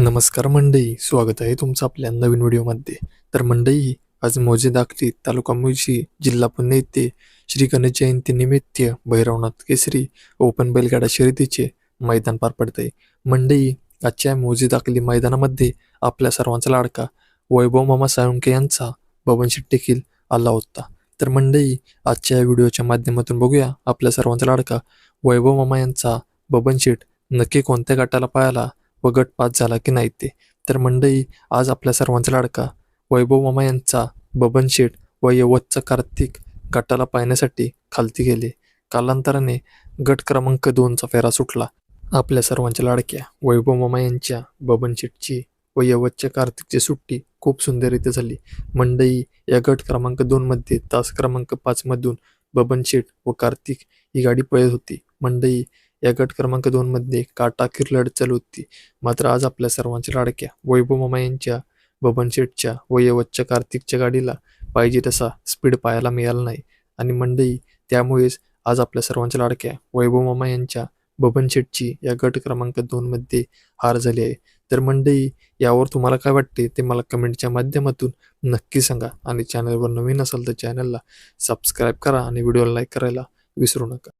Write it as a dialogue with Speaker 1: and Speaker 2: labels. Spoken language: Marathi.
Speaker 1: नमस्कार मंडई स्वागत आहे तुमचं आपल्या नवीन व्हिडिओमध्ये. तर मंडई आज मौजे दाखली तालुका मुळशी जिल्हा पुणे येथे श्री गणेश जयंती निमित्त भैरवनाथ केसरी ओपन बैलगाडा शर्यतीचे मैदान पार पडते मंडई आजच्या मौजे दाखली मैदानामध्ये आपल्या सर्वांचा लाडका वैभव मामा साळुंके यांचा बबनशीट देखील आला होता. तर मंडई आजच्या व्हिडिओच्या माध्यमातून बघूया आपल्या सर्वांचा लाडका वैभव मामा यांचा बबनशीट नक्की कोणत्या गटाला पाहायला व गट पास झाला की नाही ते? तर मंडई आज आपल्या सर्वांचा लाडका वैभव मामा यांचा बबन शेठ व यवतचा कार्तिक गटाला पाहण्यासाठी खालती गेले. कालांतराने गट क्रमांक दोनचा फेरा सुटला. आपल्या सर्वांच्या लाडक्या वैभव मामा यांच्या बबन शेठची व यवतच्या कार्तिकची सुट्टी खूप सुंदररीत्या झाली. मंडई या गट क्रमांक दोनमध्ये तास क्रमांक पाचमधून बबन शेठ व कार्तिक ही गाडी पळत होती. मंडई या गट क्रमांक दोनमध्ये काटा अखेर लढत चालू होती. मात्र आज आपल्या सर्वांच्या लाडक्या वैभव मामा यांच्या बबनशेठच्या व यवतच्या कार्तिकच्या गाडीला पाहिजे तसा स्पीड पाहायला मिळाला नाही. आणि मंडई त्यामुळेच आज आपल्या सर्वांच्या लाडक्या वैभव मामा यांच्या बबनशेठची या गट क्रमांक दोनमध्ये हार झाली आहे. तर मंडई यावर तुम्हाला काय वाटते ते मला कमेंटच्या माध्यमातून नक्की सांगा. आणि चॅनलवर नवीन असाल तर चॅनलला सबस्क्राईब करा आणि व्हिडिओला लाईक करायला विसरू नका.